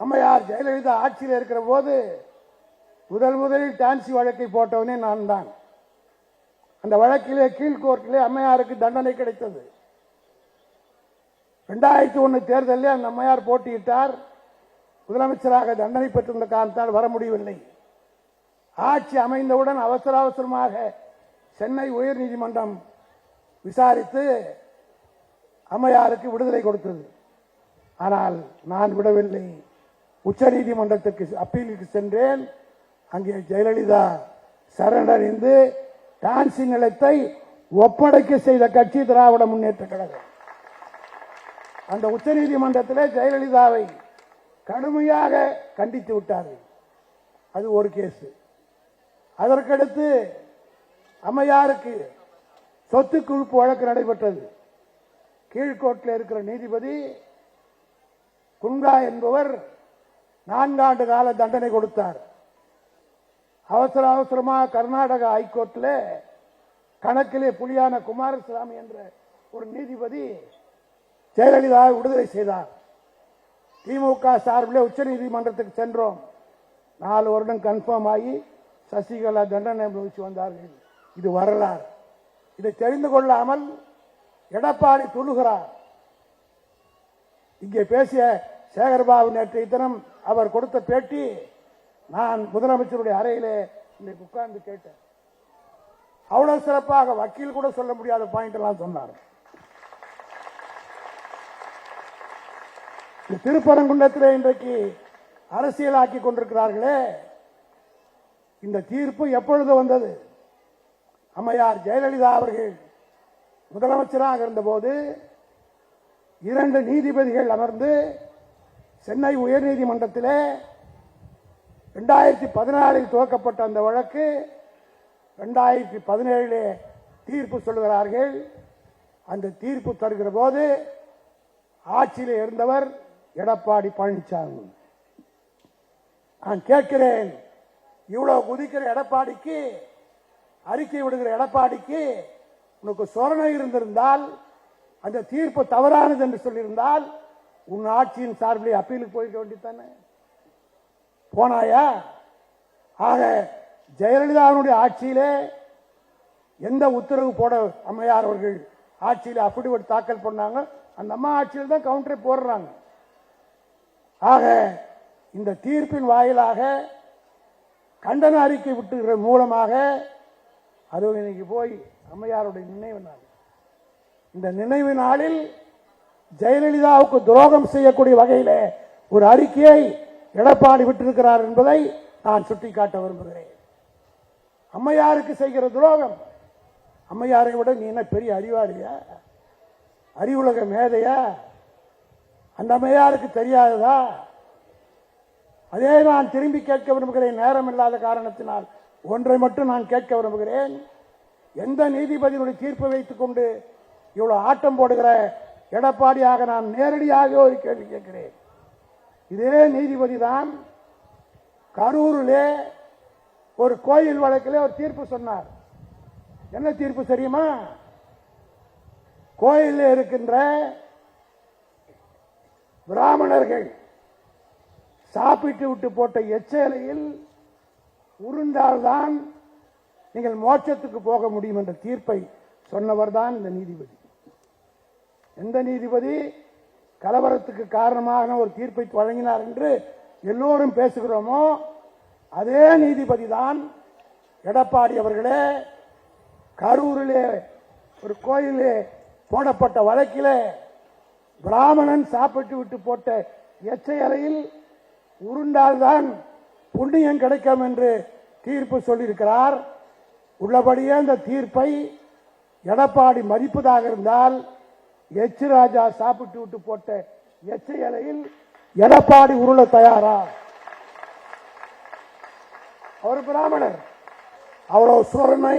அம்மையார் ஜெயலலிதா ஆட்சியில் இருக்கிற போது முதல் முதலில் டான்சி வழக்கை போட்டவனே நான் தான். அந்த வழக்கிலே கீழ்கோர்ட்டிலே அம்மையாருக்கு தண்டனை கிடைத்தது. ரெண்டாயிரத்தி ஒன்று தேர்தலில் அந்த அம்மையார் போட்டியிட்டார். முதலமைச்சராக தண்டனை பெற்றிருந்த காரணத்தால் வர முடியவில்லை. ஆட்சி அமைந்தவுடன் அவசர அவசரமாக சென்னை உயர்நீதிமன்றம் விசாரித்து அம்மையாருக்கு விடுதலை கொடுத்தது. ஆனால் நான் விடவில்லை. உச்சநீதிமன்றத்திற்கு அப்பீலுக்கு சென்றேன். அங்கே ஜெயலலிதா சரணடைந்து டான்சி நிலத்தை ஒப்படைக்க செய்த கட்சி திராவிட முன்னேற்ற கழகம். அந்த உச்சநீதிமன்றத்திலே ஜெயலலிதாவை கடுமையாக கண்டித்து விட்டார்கள். அது ஒரு கேஸ் அதற்கடுத்து அம்மையாருக்கு சொத்து குழுப்பு வழக்கு நடைபெற்றது. கீழ்கோட்டில் இருக்கிற நீதிபதி குங்கா என்பவர் நான்காண்டு கால தண்டனை கொடுத்தார். அவசர அவசரமாக கர்நாடக ஹைகோர்ட்ல கணக்கிலே புலியான குமாரசுவாமி என்ற ஒரு நீதிபதி ஜெயலலிதாவை விடுதலை செய்தார். திமுக சார்பில் உச்சநீதிமன்றத்துக்கு சென்றோம். நாலு வருடம் கன்ஃபார்ம் ஆகி சசிகலா தண்டனை அனுபவிச்சு வந்தார்கள். இது வரலாறு. இதை தெரிந்து கொள்ளாமல் எடப்பாடி துழுகிறார் இங்கே பேசிய சேகர்பாபு நேற்றைய தினம் அவர் கொடுத்த பேட்டி நான் முதலமைச்சருடைய அறையிலே இன்னைக்கு உட்கார்ந்து கேட்டேன். அவ்வளவு சிறப்பாக வக்கீல் கூட சொல்ல முடியாத பாயிண்ட் எல்லாம் சொன்னார். இந்த திருப்பரங்குன்றத்திலே இன்றைக்கு அரசியலாக்கி கொண்டிருக்கிறார்களே இந்த தீர்ப்பு எப்பொழுது வந்தது? அம்மையார் ஜெயலலிதா அவர்கள் முதலமைச்சராக இருந்தபோது இரண்டு நீதிபதிகள் அமர்ந்து சென்னை உயர்நீதிமன்றத்தில் ரெண்டாயிரத்தி பதினாலில் துவக்கப்பட்ட அந்த வழக்கு ரெண்டாயிரத்தி பதினேழிலே தீர்ப்பு சொல்லுகிறார்கள். அந்த தீர்ப்பு தருகிற போது ஆட்சியில் இருந்தவர் எடப்பாடி பழனிசாமி. நான் கேட்கிறேன் இவ்வளவு குதிக்கிற எடப்பாடிக்கு அறிக்கை விடுகிற எடப்பாடிக்கு உனக்கு சொரணை இருந்திருந்தால் அந்த தீர்ப்பு தவறானது என்று சொல்லியிருந்தால் உன் ஆட்சியின் சார்பில் அப்பீலுக்கு போயிருக்க வேண்டியதானே போனாயா? ஆக ஜெயலலிதாவினுடைய ஆட்சியிலே எந்த உத்தரவு போட அம்மையார் அவர்கள் ஆட்சியில் அபிடவிட் தாக்கல் பண்ணாங்க? அந்த அம்மா ஆட்சியில் தான் கவுண்டரை போடுறாங்க. ஆக இந்த தீர்ப்பின் வாயிலாக கண்டன அறிக்கை விட்டுகிற மூலமாக அதுவும் இன்னைக்கு போய் அம்மையாருடைய நினைவு நாள். இந்த நினைவு நாளில் ஜெயலலிதாவுக்கு துரோகம் செய்யக்கூடிய வகையில் ஒரு அறிக்கையை எடப்பாடி விட்டிருக்கிறார் என்பதை நான் சுட்டிக்காட்ட விரும்புகிறேன். அம்மையாருக்கு செய்கிற துரோகம். அம்மையாரை விட நீ என்ன பெரிய அறிவாளியா? அறிவுலக மேதையா? அந்த அம்மையாருக்கு தெரியாததா? அதே நான் திரும்பி கேட்க விரும்புகிறேன். நேரம் இல்லாத காரணத்தினால் ஒன்றை மட்டும் நான் கேட்க விரும்புகிறேன். எந்த நீதிபதியினுடைய தீர்ப்பை வைத்துக் கொண்டு இவ்வளவு ஆட்டம் போடுகிற எடப்பாடியாக நான் நேரடியாக ஒரு கேள்வி கேட்கிறேன். இதே நீதிபதி தான் கரூரிலே ஒரு கோயில் வழக்கிலே ஒரு தீர்ப்பு சொன்னார். என்ன தீர்ப்பு தெரியுமா? கோயிலில் இருக்கின்ற பிராமணர்கள் சாப்பிட்டு விட்டு போட்ட எச்சலையில் உருண்டால்தான் நீங்கள் மோட்சத்துக்கு போக முடியும் என்ற தீர்ப்பை சொன்னவர் தான் இந்த நீதிபதி. எந்த நீதிபதி கலவரத்துக்கு காரணமாக ஒரு தீர்ப்பை வழங்கினார் என்று எல்லோரும் பேசுகிறோமோ அதே நீதிபதி தான் எடப்பாடி அவர்களே கரூரிலே ஒரு கோயிலே போடப்பட்ட வழக்கிலே பிராமணன் சாப்பிட்டு விட்டு போட்ட எச்சை அறையில் உருண்டால்தான் புண்ணியம் கிடைக்கும் என்று தீர்ப்பு சொல்லியிருக்கிறார். உள்ளபடியே அந்த தீர்ப்பை எடப்பாடி மதிப்பதாக இருந்தால் எச் ராஜா சாப்பிட்டு விட்டு போட்ட எச்ச இலையில் எடப்பாடி உருள தயாரா? அவர் பிராமணர். அவ்வளவு சொர்மை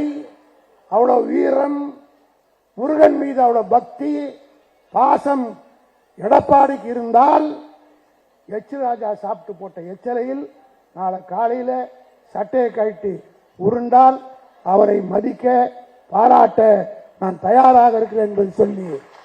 அவ்வளவு வீரம் முருகன் மீது அவ்வளவு பக்தி பாசம் எடப்பாடிக்கு இருந்தால் எச் ராஜா சாப்பிட்டு போட்ட எச்சலையில் நாளை காலையில சட்டையை கழட்டி உருண்டால் அவரை மதிக்க பாராட்ட நான் தயாராக இருக்கிறேன் என்பது சொல்லி